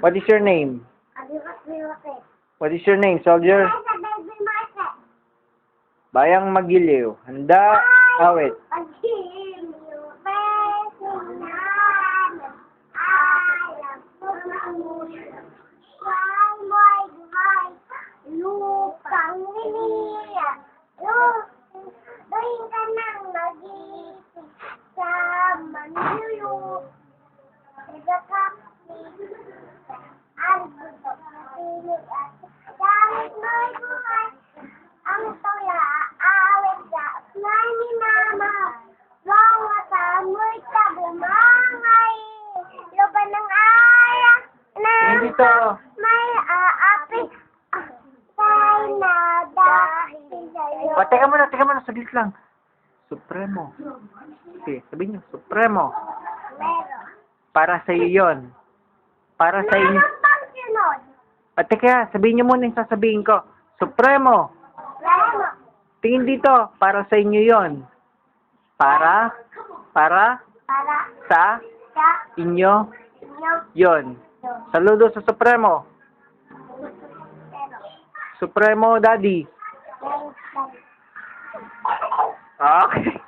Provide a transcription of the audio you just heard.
What is your name? What is your name, soldier? Bayang Magiliw. Handa, awit. Pag-ibig, personal. Dahil mo'y buhay. Ang tula, awit sa ni Mama. Mga tamoy tabumangay. Luban ng aya. Na may aapi. Tay na dahil sa'yo. O, teka muna, teka muna, saglit lang. Supremo. Okay, sabihin niyo, Supremo. Para sa iyo yon. Para sa inyo. Meron pang sunod. At teka, sabihin niyo muna yung sasabihin ko. Supremo. Meron. Tingin dito, para sa inyo yon. Para, para, Para sa sa inyo inyo. yon. Saludo sa Supremo. Supremo Daddy. Okay.